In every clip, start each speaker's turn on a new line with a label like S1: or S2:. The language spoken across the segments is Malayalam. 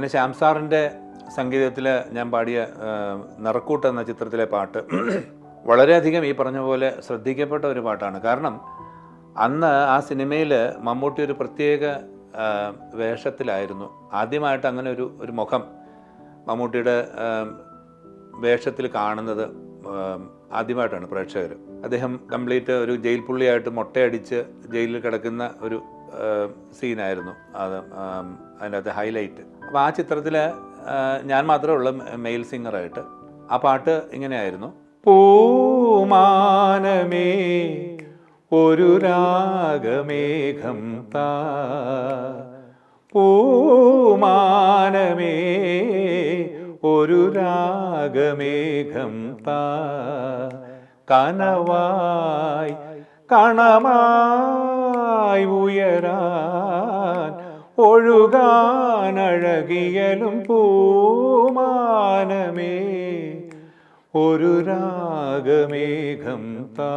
S1: അങ്ങനെ ശ്യാം സാറിന്റെ സംഗീതത്തിൽ ഞാൻ പാടിയ നിറക്കൂട്ട് എന്ന ചിത്രത്തിലെ പാട്ട് വളരെയധികം ഈ പറഞ്ഞ പോലെ ശ്രദ്ധിക്കപ്പെട്ട ഒരു പാട്ടാണ്. കാരണം അന്ന് ആ സിനിമയിൽ മമ്മൂട്ടി ഒരു പ്രത്യേക വേഷത്തിലായിരുന്നു. ആദ്യമായിട്ട് അങ്ങനെ ഒരു ഒരു മുഖം മമ്മൂട്ടിയുടെ വേഷത്തിൽ കാണുന്നത് ആദ്യമായിട്ടാണ് പ്രേക്ഷകർ. അദ്ദേഹം കംപ്ലീറ്റ് ഒരു ജയിൽ പുള്ളിയായിട്ട് മൊട്ടയടിച്ച് ജയിലിൽ കിടക്കുന്ന ഒരു സീനായിരുന്നു. അത് അതിനകത്ത് ഹൈലൈറ്റ്. അപ്പോൾ ആ ചിത്രത്തിൽ ഞാൻ മാത്രമേ ഉള്ളൂ മെയിൽ സിംഗറായിട്ട്. ആ പാട്ട് ഇങ്ങനെയായിരുന്നു. പൂമാനമേ ഒരു രാഗമേഘം താ. പൂമാനമേ ഒരു രാഗമേഘം താ. കനവായി കണമായി ഉയരാൻ ഒഴുകാനഴകിയലും പൂമാനമേ. ഒരു രാഗമേഘം താ.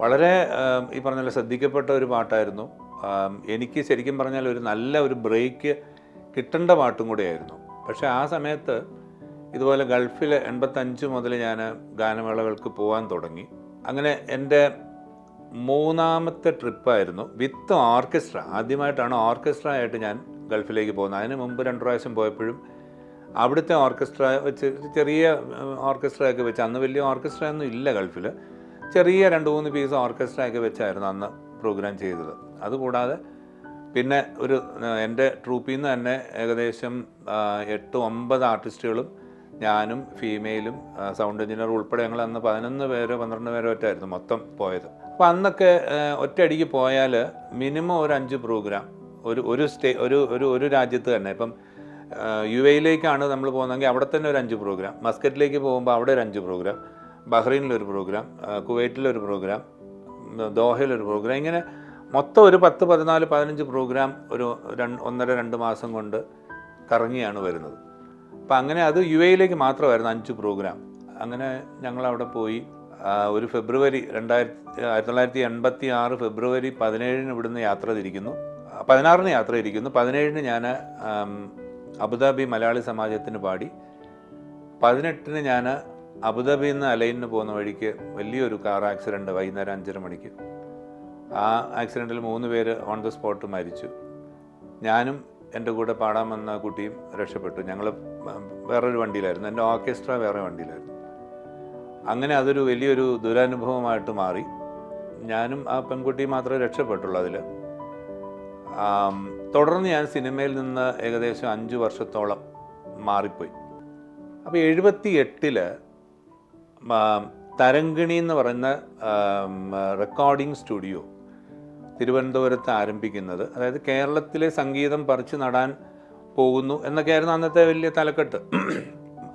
S1: വളരെ ഈ പറഞ്ഞ ശ്രദ്ധിക്കപ്പെട്ട ഒരു പാട്ടായിരുന്നു. എനിക്ക് ശരിക്കും പറഞ്ഞാൽ ഒരു നല്ല ഒരു ബ്രേക്ക് കിട്ടേണ്ട പാട്ടും കൂടിയായിരുന്നു. പക്ഷേ ആ സമയത്ത് ഇതുപോലെ ഗൾഫിൽ എൺപത്തഞ്ച് മുതൽ ഞാൻ ഗാനമേളകൾക്ക് പോകാൻ തുടങ്ങി. അങ്ങനെ എന്റെ മൂന്നാമത്തെ ട്രിപ്പായിരുന്നു. വിത്ത് ഓർക്കസ്ട്ര. ആദ്യമായിട്ടാണ് ഓർക്കസ്ട്ര ആയിട്ട് ഞാൻ ഗൾഫിലേക്ക് പോകുന്നത്. അതിന് മുമ്പ് രണ്ട് പ്രാവശ്യം പോയപ്പോഴും അവിടുത്തെ ഓർക്കസ്ട്ര വെച്ച് ചെറിയ ഓർക്കസ്ട്ര ഒക്കെ വെച്ച് അന്ന് വലിയ ഓർക്കസ്ട്ര ഒന്നും ഇല്ല ഗൾഫിൽ ചെറിയ രണ്ട് മൂന്ന് പീസ് ഓർക്കസ്ട്ര ഒക്കെ വെച്ചായിരുന്നു അന്ന് പ്രോഗ്രാം ചെയ്തത്. അതുകൂടാതെ പിന്നെ ഒരു എന്റെ ട്രൂപ്പിൽ നിന്ന് തന്നെ ഏകദേശം എട്ട് ഒമ്പത് ആർട്ടിസ്റ്റുകളും ഞാനും ഫീമെയിലും സൗണ്ട് എഞ്ചിനീയർ ഉൾപ്പെടെ ഞങ്ങൾ അന്ന് പതിനൊന്ന് പേരോ പന്ത്രണ്ട് പേരോ ഒറ്റായിരുന്നു മൊത്തം പോയത്. അപ്പോൾ അന്നൊക്കെ ഒറ്റയടിക്ക് പോയാൽ മിനിമം ഒരു അഞ്ച് പ്രോഗ്രാം. ഒരു ഒരു സ്റ്റേ ഒരു ഒരു ഒരു രാജ്യത്ത് തന്നെ. ഇപ്പം യു എയിലേക്കാണ് നമ്മൾ പോകുന്നതെങ്കിൽ അവിടെ തന്നെ ഒരു അഞ്ച് പ്രോഗ്രാം. മസ്കറ്റിലേക്ക് പോകുമ്പോൾ അവിടെ ഒരു അഞ്ച് പ്രോഗ്രാം. ബഹ്റൈനിലൊരു പ്രോഗ്രാം. കുവൈറ്റിലൊരു പ്രോഗ്രാം. ദോഹയിലൊരു പ്രോഗ്രാം. ഇങ്ങനെ മൊത്തം ഒരു പത്ത് പതിനാല് പതിനഞ്ച് പ്രോഗ്രാം ഒരു രണ്ട് ഒന്നര രണ്ട് മാസം കൊണ്ട് കറങ്ങിയാണ് വരുന്നത്. അപ്പം അങ്ങനെ അത് യു എയിലേക്ക് മാത്രമായിരുന്നു അഞ്ച് പ്രോഗ്രാം. അങ്ങനെ ഞങ്ങൾ അവിടെ പോയി. ഒരു ഫെബ്രുവരി രണ്ടായിരത്തി ആയിരത്തി തൊള്ളായിരത്തി എൺപത്തി ആറ് ഫെബ്രുവരി പതിനേഴിന് ഇവിടുന്ന് യാത്ര തിരിക്കുന്നു. പതിനാറിന് യാത്ര തിരിക്കുന്നു. പതിനേഴിന് ഞാൻ അബുദാബി മലയാളി സമാജത്തിന് പാടി. പതിനെട്ടിന് ഞാൻ അബുദാബിയിൽ നിന്ന് അലൈനിന് പോകുന്ന വഴിക്ക് വലിയൊരു കാർ ആക്സിഡന്റ് വൈകുന്നേരം അഞ്ചര മണിക്ക്. ആ ആക്സിഡന്റിൽ മൂന്ന് പേര് ഓൺ ദ സ്പോട്ട് മരിച്ചു. ഞാനും എന്റെ കൂടെ പാടാൻ വന്ന കുട്ടിയും രക്ഷപ്പെട്ടു. ഞങ്ങൾ വേറൊരു വണ്ടിയിലായിരുന്നു. എന്റെ ഓർക്കസ്ട്ര വേറെ വണ്ടിയിലായിരുന്നു. അങ്ങനെ അതൊരു വലിയൊരു ദുരനുഭവമായിട്ട് മാറി. ഞാനും ആ പെൺകുട്ടിയും മാത്രമേ രക്ഷപ്പെട്ടുള്ളൂ അതിൽ തുടർന്ന് ഞാൻ സിനിമയിൽ നിന്ന് ഏകദേശം അഞ്ച് വർഷത്തോളം മാറിപ്പോയി. അപ്പോൾ എഴുപത്തി എട്ടിൽ തരങ്കിണി എന്ന് പറയുന്ന റെക്കോർഡിംഗ് സ്റ്റുഡിയോ തിരുവനന്തപുരത്ത് ആരംഭിക്കുന്നത് അതായത് കേരളത്തിലെ സംഗീതം പറിച്ചു നടാൻ പോകുന്നു എന്നൊക്കെയായിരുന്നു അന്നത്തെ വലിയ തലക്കെട്ട്.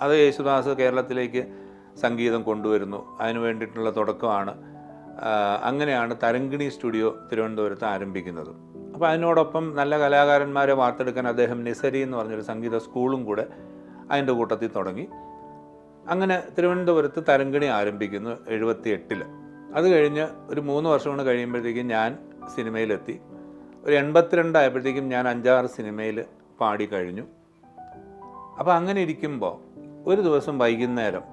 S1: അത് യേശുദാസ് കേരളത്തിലേക്ക് സംഗീതം കൊണ്ടുവരുന്നു. അതിനു വേണ്ടിയിട്ടുള്ള തുടക്കമാണ്. അങ്ങനെയാണ് തരങ്കിണി സ്റ്റുഡിയോ തിരുവനന്തപുരത്ത് ആരംഭിക്കുന്നത്. അപ്പോൾ അതിനോടൊപ്പം നല്ല കലാകാരന്മാരെ വാർത്തെടുക്കാൻ അദ്ദേഹം നിസരി എന്ന് പറഞ്ഞൊരു സംഗീത സ്കൂളും കൂടെ അതിന്റെ കൂട്ടത്തിൽ തുടങ്ങി. അങ്ങനെ തിരുവനന്തപുരത്ത് തരങ്കിണി ആരംഭിക്കുന്നു എഴുപത്തി എട്ടിൽ അത് കഴിഞ്ഞ് ഒരു മൂന്ന് വർഷം കൊണ്ട് കഴിയുമ്പോഴത്തേക്കും ഞാൻ സിനിമയിലെത്തി. ഒരു എൺപത്തിരണ്ടായപ്പോഴത്തേക്കും ഞാൻ അഞ്ചാറ് സിനിമയിൽ പാടി കഴിഞ്ഞു. അപ്പോൾ അങ്ങനെ ഇരിക്കുമ്പോൾ ഒരു ദിവസം വൈകുന്നേരം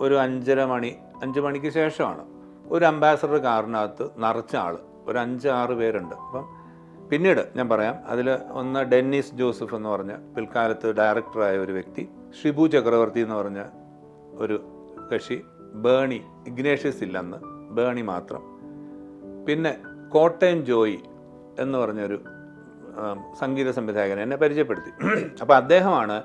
S1: ഒരു അഞ്ചര മണി അഞ്ച് മണിക്ക് ശേഷമാണ്. ഒരു അംബാസഡർ കാറിനകത്ത് നിറച്ച ആൾ ഒരു അഞ്ച് ആറ് പേരുണ്ട്. അപ്പം പിന്നീട് ഞാൻ പറയാം അതിൽ ഒന്ന് ഡെന്നിസ് ജോസഫ് എന്ന് പറഞ്ഞ പിൽക്കാലത്ത് ഡയറക്ടറായ ഒരു വ്യക്തി ഷിബു ചക്രവർത്തി എന്ന് പറഞ്ഞ ഒരു കക്ഷി ബേണി ഇഗ്നേഷ്യസ് ഇല്ലെന്ന് ബേണി മാത്രം. പിന്നെ കോട്ടയം ജോയ് എന്ന് പറഞ്ഞൊരു സംഗീത സംവിധായകൻ എന്നെ പരിചയപ്പെടുത്തി. അപ്പോൾ അദ്ദേഹമാണ്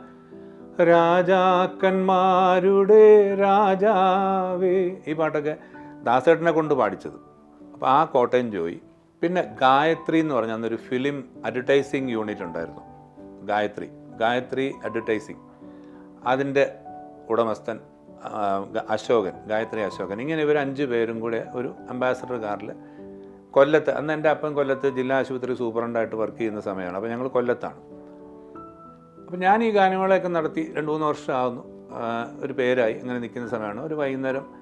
S1: രാജാക്കന്മാരുടെ രാജാവേ. ഈ പാട്ടൊക്കെ ദാസേട്ടനെ കൊണ്ട് പാടിച്ചത്. അപ്പോൾ ആ കോട്ടയം ജോയി. പിന്നെ ഗായത്രി എന്ന് പറഞ്ഞ അന്നൊരു ഫിലിം അഡ്വർടൈസിങ് യൂണിറ്റ് ഉണ്ടായിരുന്നു. ഗായത്രി. ഗായത്രി അഡ്വർടൈസിങ് അതിന്റെ ഉടമസ്ഥൻ അശോകൻ ഗായത്രി അശോകൻ. ഇങ്ങനെ ഇവർ അഞ്ച് പേരും കൂടെ ഒരു അംബാസഡർ കാറിൽ കൊല്ലത്ത് അന്ന് എന്റെ അപ്പൻ കൊല്ലത്ത് ജില്ലാ ആശുപത്രി സൂപ്രണ്ടായിട്ട് വർക്ക് ചെയ്യുന്ന സമയമാണ്. അപ്പോൾ ഞങ്ങൾ കൊല്ലത്താണ്. അപ്പോൾ ഞാൻ ഈ ഗാനങ്ങളെയൊക്കെ നടത്തി രണ്ട് മൂന്ന് വർഷമാകുന്നു ഒരു പേരായി. ഇങ്ങനെ നിൽക്കുന്ന സമയമാണ്. ഒരു വൈകുന്നേരം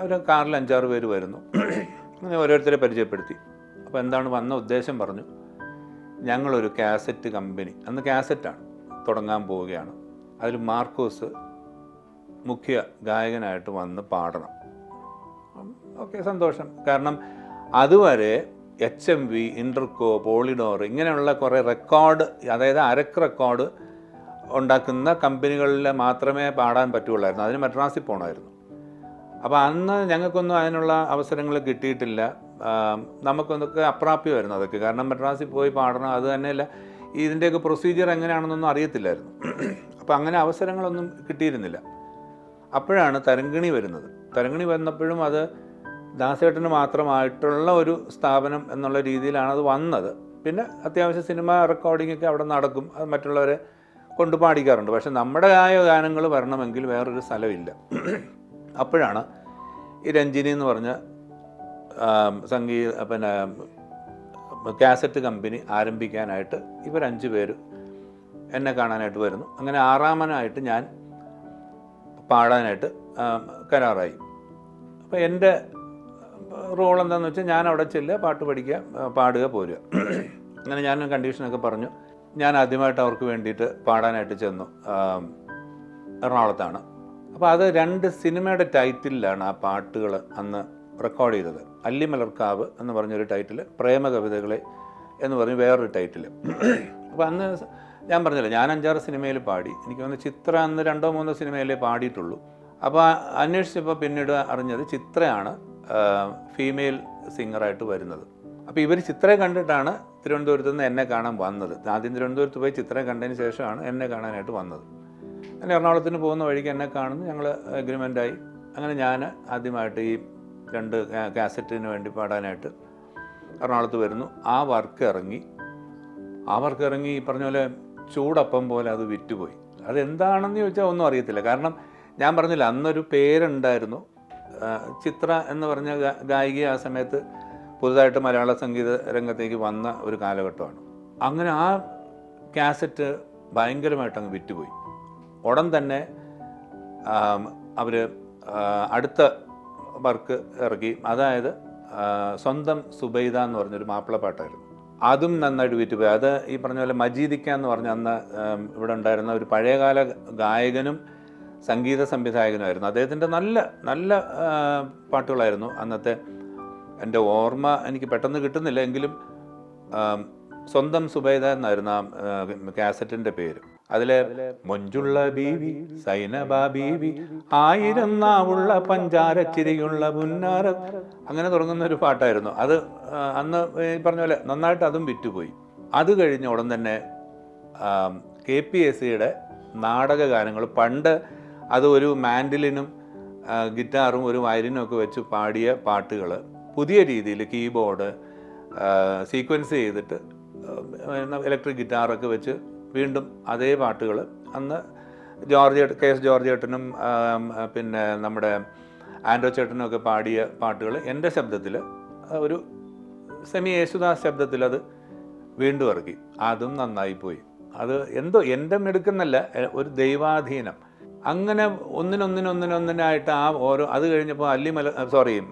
S1: ഒരു കാറിൽ അഞ്ചാറ് പേര് വരുന്നു. അങ്ങനെ ഓരോരുത്തരെ പരിചയപ്പെടുത്തി. അപ്പോൾ എന്താണ് വന്ന ഉദ്ദേശം പറഞ്ഞു. ഞങ്ങളൊരു കാസറ്റ് കമ്പനി. അന്ന് കാസറ്റാണ്. തുടങ്ങാൻ പോവുകയാണ്. അതിൽ മാർക്കോസ് മുഖ്യ ഗായകനായിട്ട് വന്ന് പാടണം. ഓക്കെ സന്തോഷം. കാരണം അതുവരെ H M V Inreco Polydor ഇങ്ങനെയുള്ള കുറേ റെക്കോർഡ് അതായത് അരക്ക് റെക്കോർഡ് ഉണ്ടാക്കുന്ന കമ്പനികളിൽ മാത്രമേ പാടാൻ പറ്റുകയുള്ളായിരുന്നു. അതിന് മദ്രാസിൽ പോകണമായിരുന്നു അപ്പോൾ അന്ന് ഞങ്ങൾക്കൊന്നും അതിനുള്ള അവസരങ്ങൾ കിട്ടിയിട്ടില്ല. നമുക്കൊന്നൊക്കെ അപ്രാപ്യമായിരുന്നു അതൊക്കെ. കാരണം മദ്രാസിൽ പോയി പാടണം അത് തന്നെയല്ല ഇതിന്റെയൊക്കെ പ്രൊസീജിയർ എങ്ങനെയാണെന്നൊന്നും അറിയത്തില്ലായിരുന്നു. അപ്പോൾ അങ്ങനെ അവസരങ്ങളൊന്നും കിട്ടിയിരുന്നില്ല. അപ്പോഴാണ് തരങ്കിണി വരുന്നത്. തരങ്കിണി വന്നപ്പോഴും അത് ദാസേട്ടന് മാത്രമായിട്ടുള്ള ഒരു സ്ഥാപനം എന്നുള്ള രീതിയിലാണ് അത് വന്നത്. പിന്നെ അത്യാവശ്യം സിനിമ റെക്കോർഡിംഗ് ഒക്കെ അവിടെ നടക്കും. അത് മറ്റുള്ളവരെ കൊണ്ട് പാടിക്കാറുണ്ട്. പക്ഷെ നമ്മുടെ ആയ ഗാനങ്ങൾ വരണമെങ്കിൽ വേറൊരു സ്ഥലമില്ല. അപ്പോഴാണ് ഈ രഞ്ജിനി എന്ന് പറഞ്ഞ സംഗീത പിന്നെ കാസറ്റ് കമ്പനി ആരംഭിക്കാനായിട്ട് ഇവരഞ്ച് പേര് എന്നെ കാണാനായിട്ട് വരുന്നു. അങ്ങനെ ആറാമനായിട്ട് ഞാൻ പാടാനായിട്ട് കരാറായി. അപ്പോൾ എന്റെ റോൾ എന്താണെന്ന് വെച്ചാൽ ഞാൻ അവിടെ ചെല്ലുക പാട്ട് പഠിക്കുക പാടുക പോരുക. അങ്ങനെ ഞാൻ കണ്ടീഷനൊക്കെ പറഞ്ഞു. ഞാൻ ആദ്യമായിട്ട് അവർക്ക് വേണ്ടിയിട്ട് പാടാനായിട്ട് ചെന്നു. എറണാകുളത്താണ്. അപ്പോൾ അത് രണ്ട് സിനിമയുടെ ടൈറ്റിലാണ് ആ പാട്ടുകൾ അന്ന് റെക്കോർഡ് ചെയ്തത്. അല്ലിമലർക്കാവ് എന്ന് പറഞ്ഞൊരു ടൈറ്റിൽ പ്രേമ കവിതകളെ എന്ന് പറഞ്ഞ് വേറൊരു ടൈറ്റിൽ അപ്പോൾ അന്ന് ഞാൻ പറഞ്ഞില്ല ഞാൻ അഞ്ചാറ് സിനിമയിൽ പാടി. എനിക്ക് തോന്നുന്നു ചിത്ര അന്ന് രണ്ടോ മൂന്നോ സിനിമയിലേ പാടിയിട്ടുള്ളൂ. അപ്പോൾ അന്വേഷിച്ചപ്പോൾ പിന്നീട് അറിഞ്ഞത് ചിത്രയാണ് ഫീമെയിൽ സിംഗറായിട്ട് വരുന്നത്. അപ്പോൾ ഇവർ ചിത്രയെ കണ്ടിട്ടാണ് തിരുവനന്തപുരത്ത് നിന്ന് എന്നെ കാണാൻ വന്നത്. ആദ്യം തിരുവനന്തപുരത്ത് പോയി ചിത്രം കണ്ടതിന് ശേഷമാണ് എന്നെ കാണാനായിട്ട് വന്നത്. അങ്ങനെ എറണാകുളത്തിന് പോകുന്ന വഴിക്ക് എന്നെ കാണുന്നു. ഞങ്ങൾ അഗ്രിമെന്റായി അങ്ങനെ ഞാൻ ആദ്യമായിട്ട് ഈ രണ്ട് കാസറ്റിന് വേണ്ടി പാടാനായിട്ട് എറണാകുളത്ത് വരുന്നു. ആ വർക്ക് ഇറങ്ങി. ആ വർക്ക് ഇറങ്ങി ഈ പറഞ്ഞ പോലെ ചൂടപ്പം പോലെ അത് വിറ്റുപോയി. അതെന്താണെന്ന് ചോദിച്ചാൽ ഒന്നും അറിയത്തില്ല. കാരണം ഞാൻ പറഞ്ഞില്ല അന്നൊരു പേരുണ്ടായിരുന്നു. ചിത്ര എന്ന് പറഞ്ഞ ഗായിക ആ സമയത്ത് പുതുതായിട്ട് മലയാള സംഗീത രംഗത്തേക്ക് വന്ന ഒരു കാലഘട്ടമാണ്. അങ്ങനെ ആ കാസറ്റ് ഭയങ്കരമായിട്ട് അങ്ങ് വിറ്റുപോയി. ഉടൻ തന്നെ അവർ അടുത്ത വർക്ക് ഇറക്കി. അതായത് സ്വന്തം സുബൈദ എന്ന് പറഞ്ഞൊരു മാപ്പിളപ്പാട്ടായിരുന്നു അതും നന്നായിട്ട് വിറ്റുപോയി. അത് ഈ പറഞ്ഞ പോലെ മജീദിക്ക എന്ന് പറഞ്ഞ അന്ന് ഇവിടെ ഉണ്ടായിരുന്ന ഒരു പഴയകാല ഗായകനും സംഗീത സംവിധായകനുമായിരുന്നു. അദ്ദേഹത്തിന്റെ നല്ല നല്ല പാട്ടുകളായിരുന്നു അന്നത്തെ എന്റെ ഓർമ്മ എനിക്ക് പെട്ടെന്ന് കിട്ടുന്നില്ല എങ്കിലും സ്വന്തം സുബൈദ എന്നായിരുന്നു ആ കാസറ്റിന്റെ പേര്. അതിലെ മൊഞ്ചുള്ള ബീവി സൈനബ ബീവി ആയിരം നാവുള്ള പഞ്ചാരച്ചിരിയുള്ള പുന്നാര. അങ്ങനെ തുടങ്ങുന്ന ഒരു പാട്ടായിരുന്നു. അത് അന്ന് പറഞ്ഞ പോലെ നന്നായിട്ട് അതും വിറ്റുപോയി. അത് കഴിഞ്ഞ ഉടൻ തന്നെ കെ പി എസ് സിയുടെ നാടക ഗാനങ്ങൾ പണ്ട് അത് ഒരു മാൻഡിലിനും ഗിറ്റാറും ഒരു വയലിനും ഒക്കെ വെച്ച് പാടിയ പാട്ടുകൾ പുതിയ രീതിയിൽ കീബോർഡ് സീക്വൻസ് ചെയ്തിട്ട് ഇലക്ട്രിക് ഗിറ്റാറൊക്കെ വെച്ച് വീണ്ടും അതേ പാട്ടുകൾ അന്ന് ജോർജ് കെ എസ് ജോർജ് ഏട്ടനും പിന്നെ നമ്മുടെ ആൻഡ്രോ ചേട്ടനും ഒക്കെ പാടിയ പാട്ടുകൾ എന്റെ ശബ്ദത്തിൽ ഒരു സെമി യേശുദാസ് ശബ്ദത്തിൽ അത് വീണ്ടും ഇറക്കി. അതും നന്നായി പോയി. അത് എന്തോ എന്റെ മിടുക്കെന്നല്ല ഒരു ദൈവാധീനം. അങ്ങനെ ഒന്നിനൊന്നിനൊന്നിനൊന്നിനായിട്ട് ആ ഓരോ അത് കഴിഞ്ഞപ്പോൾ അല്ലിമല സോറി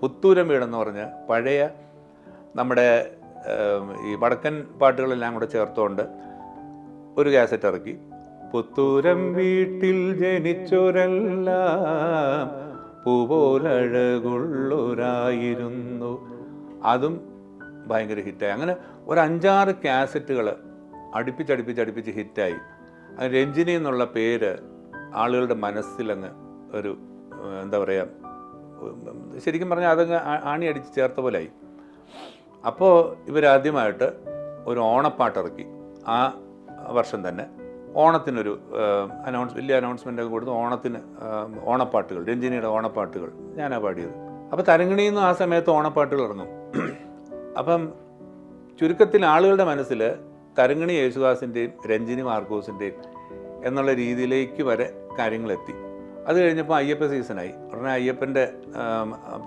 S1: പുത്തൂരം വീടെന്ന് പറഞ്ഞ് പഴയ നമ്മുടെ ഈ വടക്കൻ പാട്ടുകളെല്ലാം കൂടെ ചേർത്തുകൊണ്ട് ഒരു കാസറ്റ് ഇറക്കി. പുത്തൂരം വീട്ടിൽ ജനിച്ചൊരല്ല പൂപോലഴകുള്ളൊരായിരുന്നു. അതും ഭയങ്കര ഹിറ്റായി. അങ്ങനെ ഒരു അഞ്ചാറ് കാസറ്റുകൾ അടുപ്പിച്ചടുപ്പിച്ച് അടുപ്പിച്ച് ഹിറ്റായി. രഞ്ജിനി എന്നുള്ള പേര് ആളുകളുടെ മനസ്സിലങ്ങ് ഒരു എന്താ പറയുക ശരിക്കും പറഞ്ഞാൽ അതങ്ങ് ആണി അടിച്ച് ചേർത്ത പോലായി. അപ്പോൾ ഇവരാദ്യമായിട്ട് ഒരു ഓണപ്പാട്ടിറക്കി ആ വർഷം തന്നെ ഓണത്തിനൊരു അനൗൺസ് വലിയ അനൗൺസ്മെന്റ് ഒക്കെ കൊടുത്ത് ഓണത്തിന് ഓണപ്പാട്ടുകൾ രഞ്ജിനിയുടെ ഓണപ്പാട്ടുകൾ ഞാനാ പാടിയത്. അപ്പോൾ തരങ്ങിണിയിൽ നിന്ന് ആ സമയത്ത് ഓണപ്പാട്ടുകൾ ഇറങ്ങും. അപ്പം ചുരുക്കത്തിൽ ആളുകളുടെ മനസ്സിൽ തരങ്ങിണി യേശുദാസിന്റെയും രഞ്ജിനി മാർക്കോസിന്റെയും എന്നുള്ള രീതിയിലേക്ക് വരെ കാര്യങ്ങളെത്തി. അത് കഴിഞ്ഞപ്പോൾ അയ്യപ്പ സീസണായി. ഉടനെ അയ്യപ്പന്റെ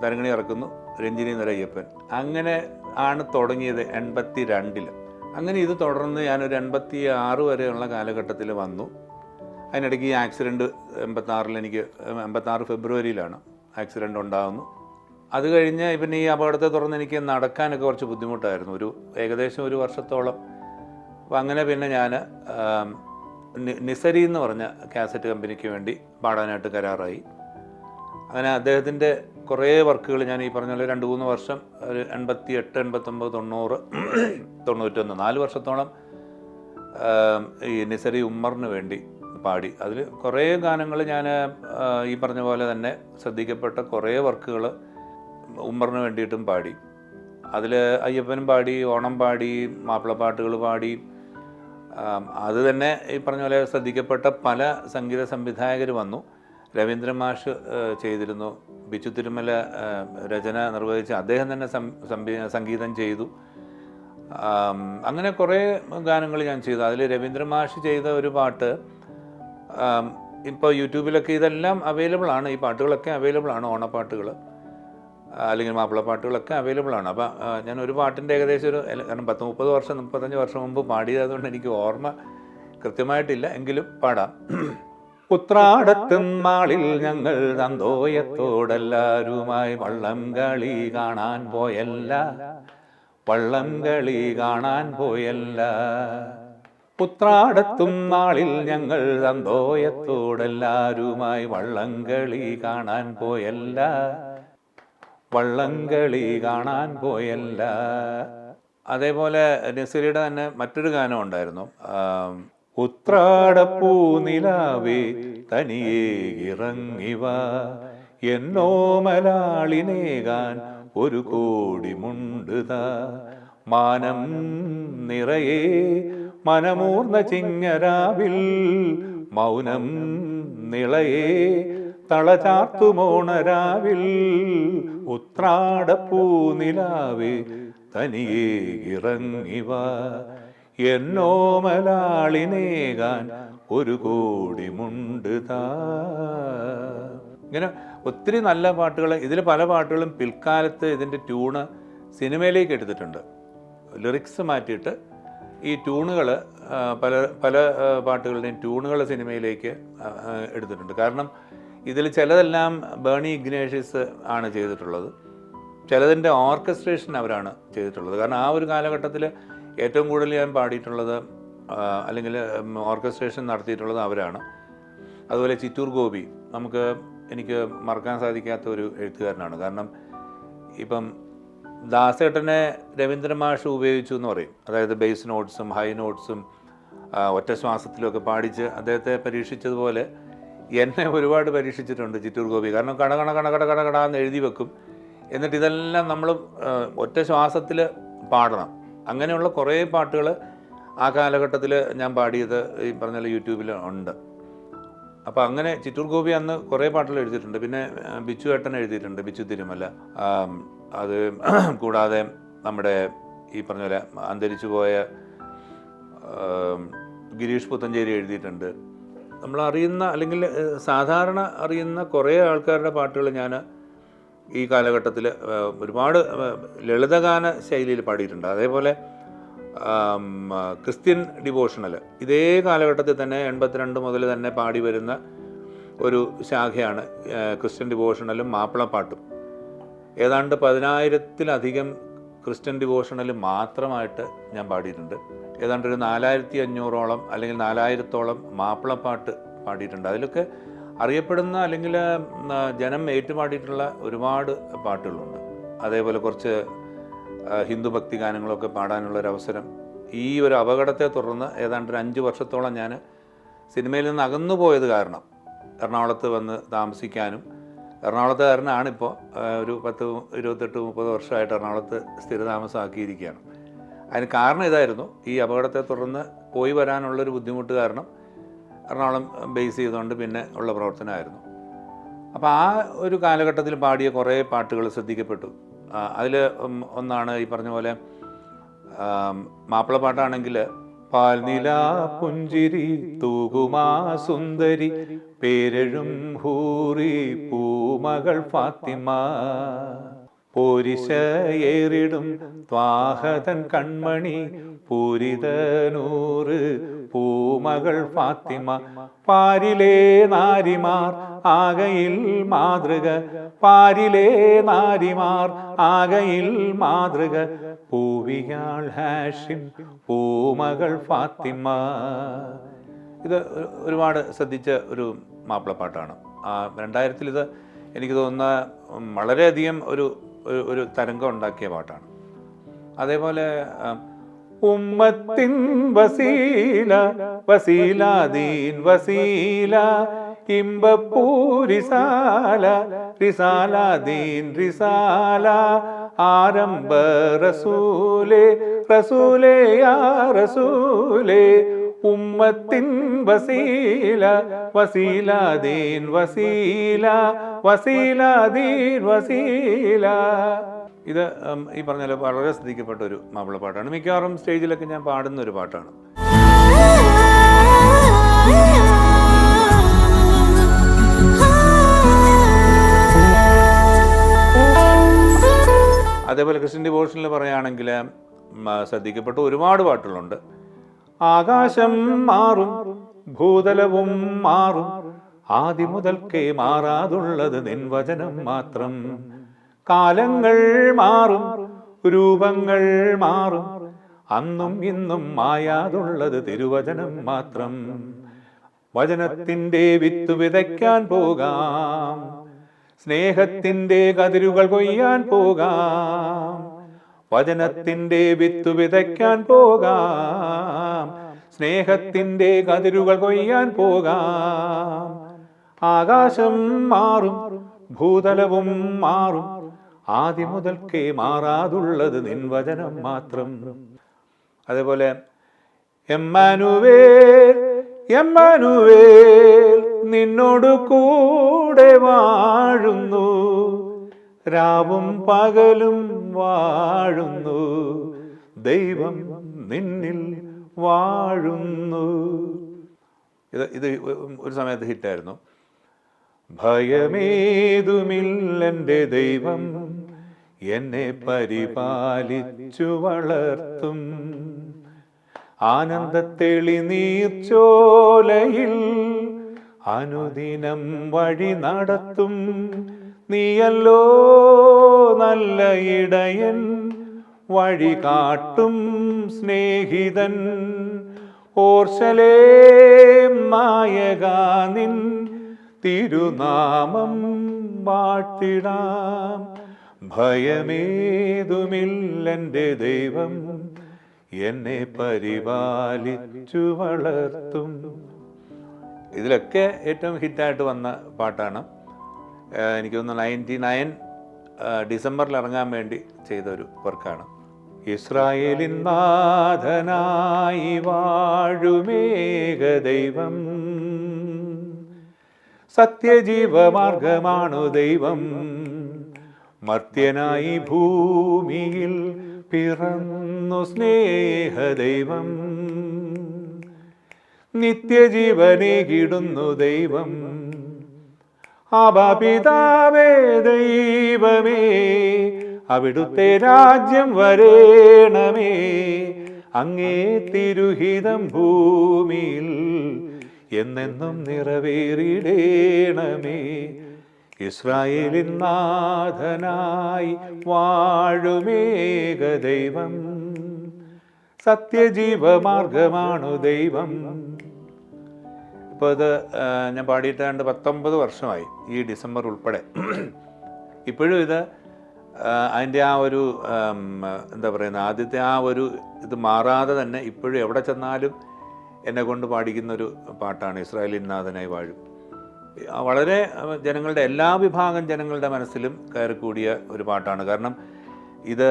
S1: തരങ്ങണി ഇറക്കുന്നു. രഞ്ജിനി എന്നൊരു അയ്യപ്പൻ. അങ്ങനെ ആണ് തുടങ്ങിയത് എൺപത്തി രണ്ടിൽ അങ്ങനെ ഇത് തുടർന്ന് ഞാനൊരു എൺപത്തി ആറ് വരെയുള്ള കാലഘട്ടത്തിൽ വന്നു. അതിനിടയ്ക്ക് ഈ ആക്സിഡന്റ് എൺപത്താറിൽ എനിക്ക് എൺപത്താറ് ഫെബ്രുവരിയിലാണ് ആക്സിഡന്റ് ഉണ്ടാകുന്നു അത് കഴിഞ്ഞ് പിന്നെ ഈ അപകടത്തെ തുടർന്ന് എനിക്ക് നടക്കാനൊക്കെ കുറച്ച് ബുദ്ധിമുട്ടായിരുന്നു. ഒരു ഏകദേശം ഒരു വർഷത്തോളം. അപ്പോൾ അങ്ങനെ പിന്നെ ഞാൻ നിസരി എന്ന് പറഞ്ഞ കാസറ്റ് കമ്പനിക്ക് വേണ്ടി പാടാനായിട്ട് കരാറായി. അങ്ങനെ അദ്ദേഹത്തിന്റെ കുറേ വർക്കുകൾ ഞാൻ ഈ പറഞ്ഞ പോലെ രണ്ട് മൂന്ന് വർഷം ഒരു എൺപത്തി എട്ട് എൺപത്തൊമ്പത് തൊണ്ണൂറ് തൊണ്ണൂറ്റൊന്ന് നാല് വർഷത്തോളം ഈ നിസരി ഉമ്മറിന് വേണ്ടി പാടി. അതിൽ കുറേ ഗാനങ്ങൾ ഞാൻ ഈ പറഞ്ഞ പോലെ തന്നെ ശ്രദ്ധിക്കപ്പെട്ട കുറേ വർക്കുകൾ ഉമ്മറിന് വേണ്ടിയിട്ടും പാടി. അതിൽ അയ്യപ്പനും പാടി ഓണം പാടി മാപ്പിളപ്പാട്ടുകൾ പാടി അത് തന്നെ ഈ പറഞ്ഞ പോലെ ശ്രദ്ധിക്കപ്പെട്ട പല സംഗീത സംവിധായകർ വന്നു. രവീന്ദ്രൻ മാഷ് ചെയ്തിരുന്നു. ബിച്ചു തിരുമല രചന നിർവഹിച്ച് അദ്ദേഹം തന്നെ സംഗീതം ചെയ്തു. അങ്ങനെ കുറേ ഗാനങ്ങൾ ഞാൻ ചെയ്തു. അതിൽ രവീന്ദ്രൻ മാഷ് ചെയ്ത ഒരു പാട്ട് ഇപ്പോൾ യൂട്യൂബിലൊക്കെ ഇതെല്ലാം അവൈലബിൾ ആണ്. ഈ പാട്ടുകളൊക്കെ അവൈലബിൾ ആണ് ഓണപ്പാട്ടുകൾ അല്ലെങ്കിൽ മാപ്പിളപ്പാട്ടുകളൊക്കെ അവൈലബിൾ ആണ്. അപ്പം ഞാൻ ഒരു പാട്ടിന്റെ ഏകദേശം ഒരു കാരണം പത്ത് മുപ്പത് വർഷം മുപ്പത്തഞ്ച് വർഷം മുമ്പ് പാടിയതുകൊണ്ട് എനിക്ക് ഓർമ്മ കൃത്യമായിട്ടില്ല. എങ്കിലും പാടാം. ഉത്രാടത്തും നാളിൽ ഞങ്ങൾ തന്തോയത്തോടെല്ലാരുമായി വള്ളം കളി കാണാൻ പോയല്ല. വള്ളം കളി കാണാൻ പോയല്ല. ഉത്രാടത്തും നാളിൽ ഞങ്ങൾ തന്തോയത്തോടെല്ലാരുമായി വള്ളം കളി കാണാൻ പോയല്ല. വള്ളംകളി കാണാൻ പോയല്ല. അതേപോലെ നസീറിയുടെ തന്നെ മറ്റൊരു ഗാനം ഉണ്ടായിരുന്നു. ഉത്രാടപ്പൂ നിലാവേ തനിയെ ഇറങ്ങിവ എന്നോ മലാളിനേകാൻ ഒരു കോടി മുണ്ടുത മാനം നിറയെ മനമൂർന്ന ചിങ്ങരാവിൽ മൗനം നിളയെ തളചാർത്തുമോണരാവിൽ ഉത്രാടപ്പൂ നിലാവേ തനിയേ ഇറങ്ങിവ. എന്നോ മലാളിനേകാൻ ഒരു കോടി മുണ്ട് താ. ഇങ്ങനെ ഒത്തിരി നല്ല പാട്ടുകൾ ഇതിൽ പല പാട്ടുകളും പിൽക്കാലത്ത് ഇതിന്റെ ട്യൂണ് സിനിമയിലേക്ക് എടുത്തിട്ടുണ്ട്. ലിറിക്സ് മാറ്റിയിട്ട് ഈ ട്യൂണുകൾ പല പല പാട്ടുകളുടെയും ട്യൂണുകൾ സിനിമയിലേക്ക് എടുത്തിട്ടുണ്ട്. കാരണം ഇതിൽ ചിലതെല്ലാം ബേണി ഇഗ്നേഷ്യസ് ആണ് ചെയ്തിട്ടുള്ളത്. ചിലതിന്റെ ഓർക്കസ്ട്രേഷൻ അവരാണ് ചെയ്തിട്ടുള്ളത്. കാരണം ആ ഒരു കാലഘട്ടത്തിൽ ഏറ്റവും കൂടുതൽ ഞാൻ പാടിയിട്ടുള്ളത് അല്ലെങ്കിൽ ഓർക്കസ്ട്രേഷൻ നടത്തിയിട്ടുള്ളത് അവരാണ്. അതുപോലെ ചിറ്റൂർ ഗോപി നമുക്ക് എനിക്ക് മറക്കാൻ സാധിക്കാത്ത ഒരു എഴുത്തുകാരനാണ്. കാരണം ഇപ്പം ദാസേട്ടനെ രവീന്ദ്ര മാഷ് ഉപയോഗിച്ചു എന്ന് പറയും. അതായത് ബേസ് നോട്ട്സും ഹൈ നോട്ട്സും ആ, ഒറ്റ ശ്വാസത്തിലൊക്കെ പാടിച്ച് അദ്ദേഹത്തെ പരീക്ഷിച്ചതുപോലെ എന്നെ ഒരുപാട് പരീക്ഷിച്ചിട്ടുണ്ട് ചിറ്റൂർ ഗോപി. കാരണം കട കണ കട കട കട എന്ന് എഴുതി വെക്കും. എന്നിട്ട് ഇതെല്ലാം നമ്മൾ ഒറ്റ ശ്വാസത്തിൽ പാടണം. അങ്ങനെയുള്ള കുറേ പാട്ടുകൾ ആ കാലഘട്ടത്തിൽ ഞാൻ പാടിയത് ഈ പറഞ്ഞ യൂട്യൂബിൽ ഉണ്ട്. അപ്പോൾ അങ്ങനെ ചിറ്റൂർ ഗോപി അന്ന് കുറേ പാട്ടുകൾ എഴുതിയിട്ടുണ്ട്. പിന്നെ ബിച്ചു ഏട്ടൻ എഴുതിയിട്ടുണ്ട് ബിച്ചു തിരുമല. അത് കൂടാതെ നമ്മുടെ ഈ പറഞ്ഞ പോലെ അന്തരിച്ചു പോയ ഗിരീഷ് പുത്തഞ്ചേരി എഴുതിയിട്ടുണ്ട്. നമ്മൾ അറിയുന്ന അല്ലെങ്കിൽ സാധാരണ അറിയുന്ന കുറേ ആൾക്കാരുടെ പാട്ടുകൾ ഞാൻ ഈ കാലഘട്ടത്തിൽ ഒരുപാട് ലളിതഗാന ശൈലിയിൽ പാടിയിട്ടുണ്ട്. അതേപോലെ ക്രിസ്ത്യൻ ഡിവോഷണൽ ഇതേ കാലഘട്ടത്തിൽ തന്നെ എൺപത്തിരണ്ട് മുതൽ തന്നെ പാടി വരുന്ന ഒരു ശാഖയാണ് ക്രിസ്ത്യൻ ഡിവോഷണലും മാപ്പിളപ്പാട്ടും ഏതാണ്ട് പതിനായിരത്തിലധികം ക്രിസ്ത്യൻ ഡിവോഷണൽ മാത്രമായിട്ട് ഞാൻ പാടിയിട്ടുണ്ട്. ഏതാണ്ട് ഒരു നാലായിരത്തി അഞ്ഞൂറോളം അല്ലെങ്കിൽ നാലായിരത്തോളം മാപ്പിളപ്പാട്ട് പാടിയിട്ടുണ്ട്. അതിലൊക്കെ അറിയപ്പെടുന്ന അല്ലെങ്കിൽ ജനം ഏറ്റുപാടിയിട്ടുള്ള ഒരുപാട് പാട്ടുകളുണ്ട്. അതേപോലെ കുറച്ച് ഹിന്ദു ഭക്തി ഗാനങ്ങളൊക്കെ പാടാനുള്ള ഒരു അവസരം ഈ ഒരു അപകടത്തെ തുടർന്ന് ഏതാണ്ട് ഒരു അഞ്ച് വർഷത്തോളം ഞാൻ സിനിമയിൽ നിന്ന് അകന്നു പോയത് കാരണം എറണാകുളത്ത് വന്ന് താമസിക്കാനും എറണാകുളത്തുകാരനാണിപ്പോൾ ഒരു പത്ത് ഇരുപത്തെട്ട് മുപ്പത് വർഷമായിട്ട് എറണാകുളത്ത് സ്ഥിരതാമസമാക്കിയിരിക്കുകയാണ്. അതിന് കാരണം ഇതായിരുന്നു. ഈ അപകടത്തെ തുടർന്ന് പോയി വരാനുള്ളൊരു ബുദ്ധിമുട്ട് കാരണം എറണാകുളം ബേസ് ചെയ്തുകൊണ്ട് പിന്നെ ഉള്ള പ്രവർത്തനമായിരുന്നു. അപ്പോൾ ആ ഒരു കാലഘട്ടത്തിൽ പാടിയ കുറേ പാട്ടുകൾ ശ്രദ്ധിക്കപ്പെട്ടു. അതിൽ ഒന്നാണ് ഈ പറഞ്ഞ പോലെ മാപ്പിള മാപ്പിളപ്പാട്ടാണെങ്കിൽ പാൽനില പുഞ്ചിരി തൂകുമാ സുന്ദരി പേരഴും ഹൂറി പൂമകൾ ഫാത്തിമ. പോരിശയേറിടും ത്വാഹതൻ കൺമണി പൂരിതനൂറ് പൂമകൾ ഫാത്തിമ. പാരിലേ നാരിമാർ ആകയിൽ മാതൃക. പാരിലേ നാരിമാർ ആകയിൽ മാതൃക. പൂവിയാൾ ഹാഷിം പൂമകൾ ഫാത്തിമ. ഇത് ഒരു- ഒരുപാട് ശ്രദ്ധിച്ച ഒരു മാപ്പിളപ്പാട്ടാണ്. രണ്ടായിരത്തിൽ ഇത് എനിക്ക് തോന്നുന്ന വളരെയധികം ഒരു ഒരു- ഒരു തരംഗം ഉണ്ടാക്കിയ പാട്ടാണ്. അതേപോലെ ഉമ്മത്തിൻ വസീല വസീല ദീൻ വസീല ഇമ്പപ്പൂരിസാല റിസാല ദീൻ റിസാല ആരംഭ റസൂലേ റസൂലേ യാ റസൂലേ ഉമ്മത്തിൻ വസീല വസീല ദീൻ വസീല വസീല ദീൻ വസീല. ഇത് ഈ പറഞ്ഞ വളരെ ശ്രദ്ധിക്കപ്പെട്ട ഒരു മാപ്പിളപ്പാട്ടാണ് മിക്കവാറും സ്റ്റേജിലൊക്കെ ഞാൻ പാടുന്ന ഒരു പാട്ടാണ്. അതേപോലെ ക്രിസ്ത്യൻ ഡിവോഷനിൽ പറയുകയാണെങ്കിൽ ശ്രദ്ധിക്കപ്പെട്ട ഒരുപാട് പാട്ടുകളുണ്ട്. ആകാശം മാറും ഭൂതലവും മാറും. ആദ്യ മുതൽക്കേ മാറാതുള്ളത് നിൻവചനം മാത്രം. കാലങ്ങൾ മാറും രൂപങ്ങൾ മാറും. അന്നും ഇന്നും മായാതുള്ളത് തിരുവചനം മാത്രം. വചനത്തിന്റെ വിത്ത് വിതയ്ക്കാൻ പോകാം. സ്നേഹത്തിന്റെ കതിരുകൾ കൊയ്യാൻ പോകാം. വചനത്തിന്റെ വിത്തു വിതയ്ക്കാൻ പോകാം. സ്നേഹത്തിന്റെ കതിരുകൾ കൊയ്യാൻ പോകാം. ആകാശം മാറും ഭൂതലവും മാറും. ആദ്യം മുതൽക്കേ മാറാതുള്ളത് നിൻവചനം മാത്രം. അതേപോലെ എമ്മാനുവേൽ എമ്മാനുവേൽ നിന്നോട് കൂടെ വാഴുന്നു രാവും പകലും വാഴുന്നു. ദൈവം നിന്നിൽ വാഴുന്നു. ഇത് ഇത് ഒരു സമയത്ത് ഹിറ്റായിരുന്നു. ഭയമേതുമില്ലെന്റെ ദൈവം എന്നെ പരിപാലിച്ചു വളർത്തും. ആനന്ദത്തെളി നീർച്ചോലയിൽ അനുദിനം വഴി നടത്തും. നീയല്ലോ നല്ല ഇടയൻ വഴി കാട്ടും സ്നേഹിതൻ. ഓർശലേ മായക നിൻ തിരുനാമം വാഴ്ത്തിടാം. ഭയമേതുമില്ലെന്റെ ദൈവം എന്നെ പരിപാലിച്ചു വളർത്തും. ഇതിലൊക്കെ ഏറ്റവും ഹിറ്റായിട്ട് വന്ന പാട്ടാണ് എനിക്ക് തോന്നുന്നു നയന്റി നയൻ ഡിസംബറിൽ ഇറങ്ങാൻ വേണ്ടി ചെയ്തൊരു വർക്കാണ്. ഇസ്രായേലിൻ നാഥനായി വാഴുമേക ദൈവം. സത്യജീവമാർഗമാണു ദൈവം. മർത്യനായി ഭൂമിയിൽ പിറന്നു സ്നേഹദൈവം നിത്യജീവനേകിടുന്നു ദൈവം. ആബാപിതാവേ ദൈവമേ അവിടുത്തെ രാജ്യം വരേണമേ. അങ്ങേ തിരുഹിതം ഭൂമിയിൽ എന്നെന്നും നിറവേറിടേണമേ. ഇസ്രായേലിൻ നാഥനായി വാഴുമേക ദൈവം. സത്യജീവമാർഗമാണു ദൈവം. ഇപ്പോൾ ഇത് ഞാൻ പാടിയിട്ട് പാടിയിട്ടാണ്ട് പത്തൊമ്പത് വർഷമായി ഈ ഡിസംബർ ഉൾപ്പെടെ. ഇപ്പോഴും ഇത് അതിന്റെ ആ ഒരു എന്താ പറയുന്ന ആദ്യത്തെ ആ ഒരു ഇത് മാറാതെ തന്നെ ഇപ്പോഴും എവിടെ ചെന്നാലും എന്നെ കൊണ്ട് പാടിക്കുന്നൊരു പാട്ടാണ് ഇസ്രായേലിൻ നാഥനായി വാഴും. വളരെ ജനങ്ങളുടെ എല്ലാ വിഭാഗം ജനങ്ങളുടെ മനസ്സിലും കയറിക്കൂടിയ ഒരു പാട്ടാണ്. കാരണം ഇത്